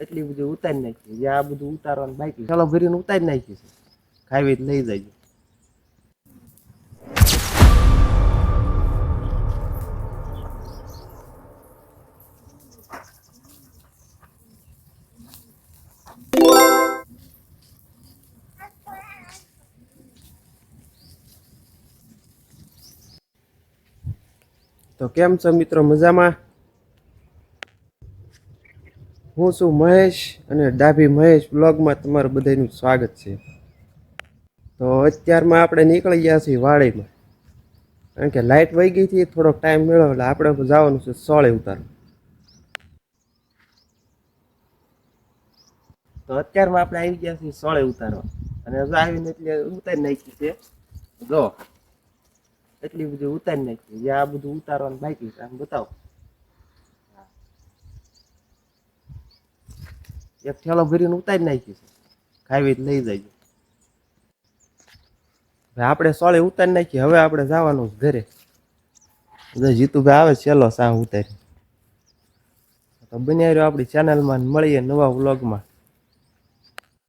એટલી બધી ઉતારી નાખી જે આ બધું ઉતારવાનું બાકી ચાલો, ભરીને ઉતારી નાખી છે. ખાવી લઈ જાય તો કેમ છો મિત્રો? મજામાં? હું છું મહેશ અને ડાભી મહેશ બ્લોગમાં તમારું બધાનું સ્વાગત છે. તો અત્યારમાં આપણે નીકળી ગયા છીએ વાડીમાં. કારણ કે લાઇટ વહી ગઈ હતી, થોડોક ટાઈમ મળ્યો એટલે આપણે જવાનું છે સોળે ઉતારવું. તો અત્યારમાં આપણે આવી ગયા છીએ સોળે ઉતારવા. અને આવીને એટલે ઉતારી નાખી છે. જો, એટલી બધી ઉતારી નાખી જે આ બધું ઉતારવાનું બાકી છે, આમ બતાવો. એક ઠેલો ભરીને ઉતારી નાખી ખાવી લઈ જાય હવે આપણે સોળે ઉતારી નાખીએ હવે આપણે જવાનું ઘરે. જીતુભાઈ આવે છેલ્લો સાહ ઉતારી. તો બન્યા રહ્યો આપણી ચેનલમાં મળીએ નવા વ્લોગમાં